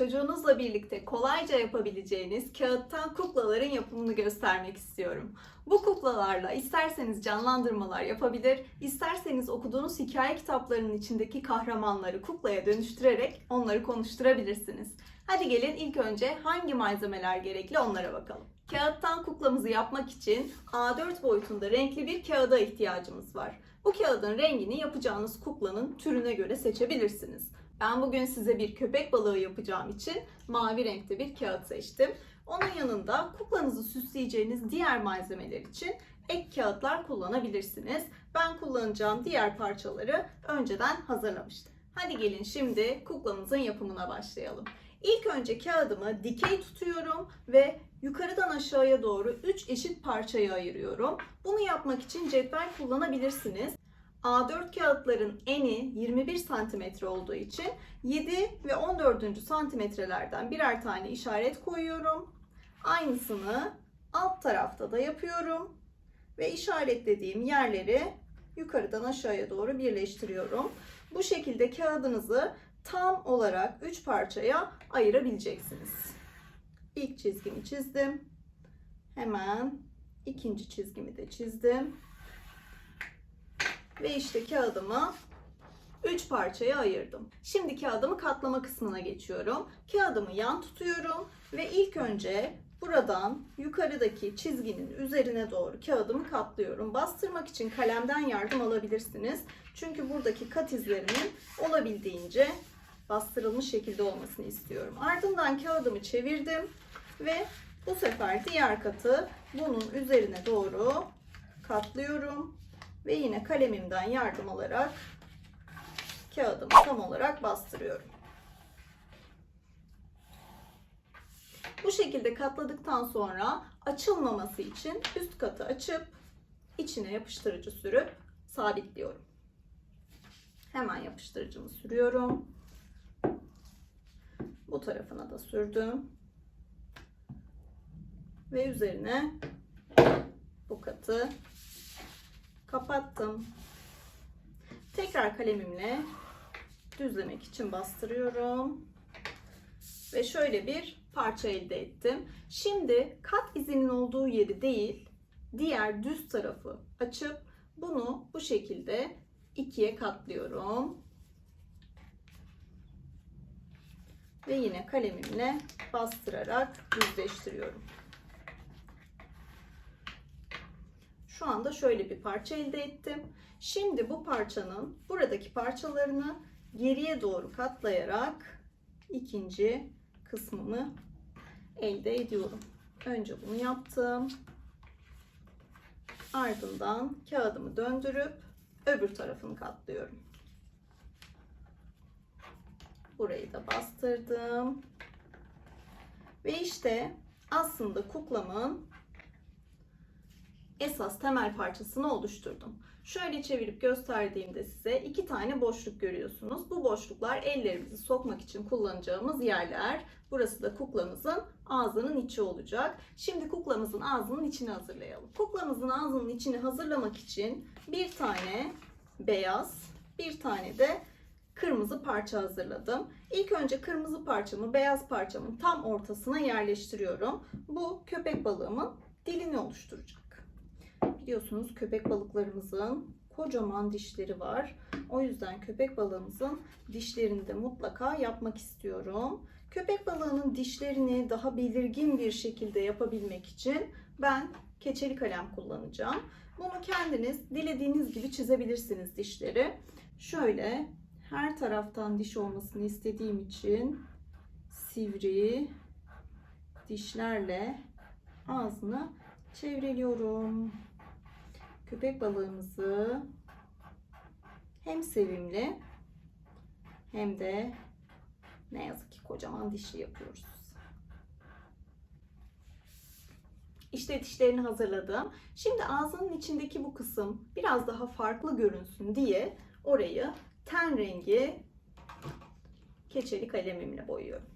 çocuğunuzla birlikte kolayca yapabileceğiniz kağıttan kuklaların yapımını göstermek istiyorum. Bu kuklalarla isterseniz canlandırmalar yapabilir, isterseniz okuduğunuz hikaye kitaplarının içindeki kahramanları kuklaya dönüştürerek onları konuşturabilirsiniz. Hadi gelin ilk önce hangi malzemeler gerekli onlara bakalım. Kağıttan kuklamızı yapmak için A4 boyutunda renkli bir kağıda ihtiyacımız var. Bu kağıdın rengini yapacağınız kuklanın türüne göre seçebilirsiniz. Ben bugün size bir köpek balığı yapacağım için mavi renkte bir kağıt seçtim. Onun yanında kuklanızı süsleyeceğiniz diğer malzemeler için ek kağıtlar kullanabilirsiniz. Ben kullanacağım diğer parçaları önceden hazırlamıştım. Hadi gelin şimdi kuklamızın yapımına başlayalım. İlk önce kağıdımı dikey tutuyorum ve yukarıdan aşağıya doğru 3 eşit parçaya ayırıyorum. Bunu yapmak için cetvel kullanabilirsiniz. A4 kağıtların eni 21 cm olduğu için 7 ve 14. santimetrelerden birer tane işaret koyuyorum. Aynısını alt tarafta da yapıyorum. Ve işaretlediğim yerleri yukarıdan aşağıya doğru birleştiriyorum. Bu şekilde kağıdınızı tam olarak 3 parçaya ayırabileceksiniz. İlk çizgimi çizdim. Hemen ikinci çizgimi de çizdim. Ve işte kağıdımı 3 parçaya ayırdım. Şimdi kağıdımı katlama kısmına geçiyorum. Kağıdımı yan tutuyorum ve ilk önce buradan yukarıdaki çizginin üzerine doğru kağıdımı katlıyorum. Bastırmak için kalemden yardım alabilirsiniz. Çünkü buradaki kat izlerinin olabildiğince bastırılmış şekilde olmasını istiyorum. Ardından kağıdımı çevirdim ve bu sefer diğer katı bunun üzerine doğru katlıyorum ve yine kalemimden yardım alarak kağıdımı tam olarak bastırıyorum. Bu şekilde katladıktan sonra açılmaması için üst katı açıp içine yapıştırıcı sürüp sabitliyorum. Hemen yapıştırıcımı sürüyorum. Bu tarafına da sürdüm. Ve üzerine bu katı kapattım. Tekrar kalemimle düzlemek için bastırıyorum. Ve şöyle bir parça elde ettim. Şimdi kat izinin olduğu yeri değil, diğer düz tarafı açıp bunu bu şekilde ikiye katlıyorum. Ve yine kalemimle bastırarak düzleştiriyorum. Şu anda şöyle bir parça elde ettim. Şimdi bu parçanın buradaki parçalarını geriye doğru katlayarak ikinci kısmımı elde ediyorum. Önce bunu yaptım. Ardından kağıdımı döndürüp öbür tarafını katlıyorum. Burayı da bastırdım. Ve işte aslında kuklamın esas temel parçasını oluşturdum. Şöyle çevirip gösterdiğimde size iki tane boşluk görüyorsunuz. Bu boşluklar ellerimizi sokmak için kullanacağımız yerler. Burası da kuklamızın ağzının içi olacak. Şimdi kuklamızın ağzının içini hazırlayalım. Kuklamızın ağzının içini hazırlamak için bir tane beyaz, bir tane de kırmızı parça hazırladım. İlk önce kırmızı parçamı beyaz parçamın tam ortasına yerleştiriyorum. Bu köpek balığımın dilini oluşturacak. Biliyorsunuz köpek balıklarımızın kocaman dişleri var. O yüzden köpek balığımızın dişlerini de mutlaka yapmak istiyorum. Köpek balığının dişlerini daha belirgin bir şekilde yapabilmek için ben keçeli kalem kullanacağım. Bunu kendiniz dilediğiniz gibi çizebilirsiniz dişleri. Şöyle her taraftan diş olmasını istediğim için sivri dişlerle ağzını çevreliyorum. Köpek balığımızı hem sevimli hem de ne yazık ki kocaman dişli yapıyoruz. İşte dişlerini hazırladım. Şimdi ağzının içindeki bu kısım biraz daha farklı görünsün diye orayı ten rengi keçeli kalemimle boyuyorum.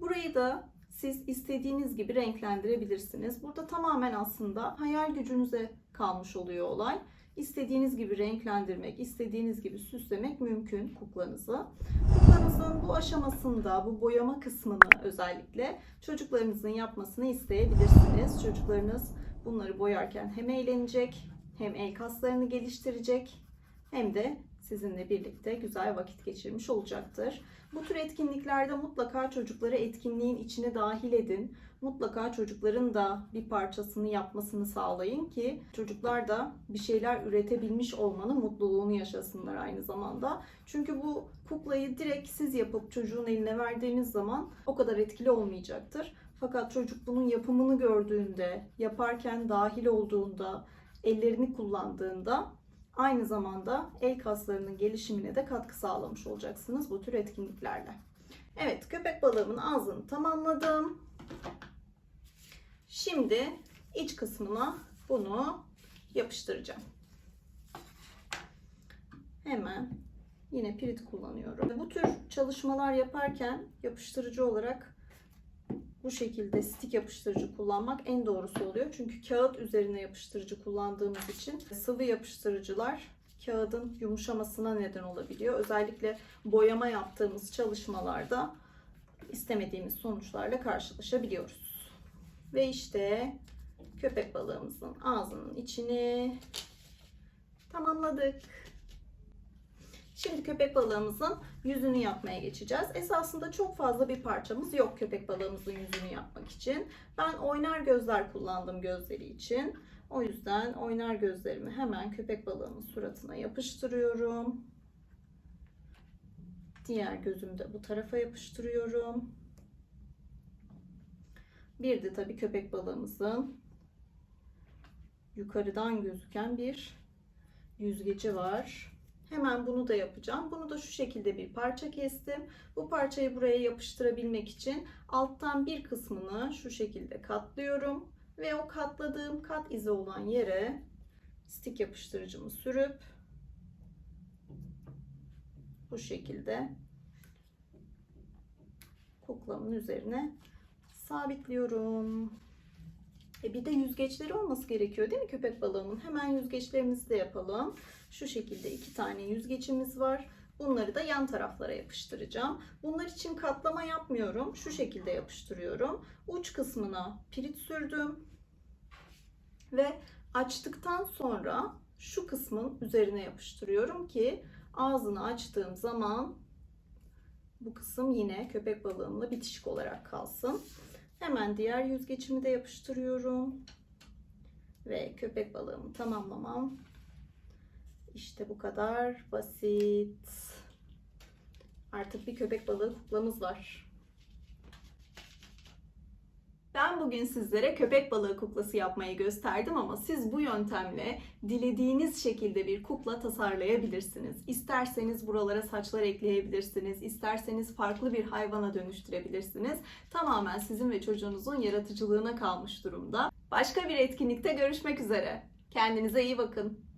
Burayı da siz istediğiniz gibi renklendirebilirsiniz. Burada tamamen aslında hayal gücünüze kalmış oluyor olay. istediğiniz gibi renklendirmek, istediğiniz gibi süslemek mümkün kuklanızı. Kuklanızın bu aşamasında, bu boyama kısmını özellikle çocuklarınızın yapmasını isteyebilirsiniz. Çocuklarınız bunları boyarken hem eğlenecek, hem el kaslarını geliştirecek, hem de sizinle birlikte güzel vakit geçirmiş olacaktır. Bu tür etkinliklerde mutlaka çocukları etkinliğin içine dahil edin. Mutlaka çocukların da bir parçasını yapmasını sağlayın ki çocuklar da bir şeyler üretebilmiş olmanın mutluluğunu yaşasınlar aynı zamanda. Çünkü bu kuklayı direkt siz yapıp çocuğun eline verdiğiniz zaman o kadar etkili olmayacaktır. Fakat çocuk bunun yapımını gördüğünde, yaparken dahil olduğunda, ellerini kullandığında aynı zamanda el kaslarının gelişimine de katkı sağlamış olacaksınız bu tür etkinliklerle. Evet, köpek balığımın ağzını tamamladım. Şimdi iç kısmına bunu yapıştıracağım. Hemen yine pirit kullanıyorum. Bu tür çalışmalar yaparken yapıştırıcı olarak bu şekilde stik yapıştırıcı kullanmak en doğrusu oluyor. Çünkü kağıt üzerine yapıştırıcı kullandığımız için sıvı yapıştırıcılar kağıdın yumuşamasına neden olabiliyor. Özellikle boyama yaptığımız çalışmalarda istemediğimiz sonuçlarla karşılaşabiliyoruz. Ve işte köpek balığımızın ağzının içini tamamladık. Şimdi köpek balığımızın yüzünü yapmaya geçeceğiz. Esasında çok fazla bir parçamız yok köpek balığımızın yüzünü yapmak için. Ben oynar gözler kullandım gözleri için. O yüzden oynar gözlerimi hemen köpek balığımın suratına yapıştırıyorum. Diğer gözümü de bu tarafa yapıştırıyorum. Bir de tabii köpek balığımızın yukarıdan gözüken bir yüzgeci var. Hemen bunu da yapacağım. Bunu da şu şekilde bir parça kestim. Bu parçayı buraya yapıştırabilmek için alttan bir kısmını şu şekilde katlıyorum. Ve o katladığım kat izi olan yere stik yapıştırıcımı sürüp bu şekilde kuklamın üzerine sabitliyorum. E bir de yüzgeçleri olması gerekiyor değil mi köpek balığımın? Hemen yüzgeçlerimizi de yapalım. Şu şekilde iki tane yüzgeçimiz var. Bunları da yan taraflara yapıştıracağım. Bunlar için katlama yapmıyorum. Şu şekilde yapıştırıyorum. Uç kısmına pirit sürdüm. Ve açtıktan sonra şu kısmın üzerine yapıştırıyorum ki ağzını açtığım zaman bu kısım yine köpek balığımla bitişik olarak kalsın. Hemen diğer yüzgeçimi de yapıştırıyorum. Ve köpek balığımı tamamlamam. İşte bu kadar basit. Artık bir köpek balığı kuklamız var. Ben bugün sizlere köpek balığı kuklası yapmayı gösterdim ama siz bu yöntemle dilediğiniz şekilde bir kukla tasarlayabilirsiniz. İsterseniz buralara saçlar ekleyebilirsiniz, isterseniz farklı bir hayvana dönüştürebilirsiniz. Tamamen sizin ve çocuğunuzun yaratıcılığına kalmış durumda. Başka bir etkinlikte görüşmek üzere. Kendinize iyi bakın.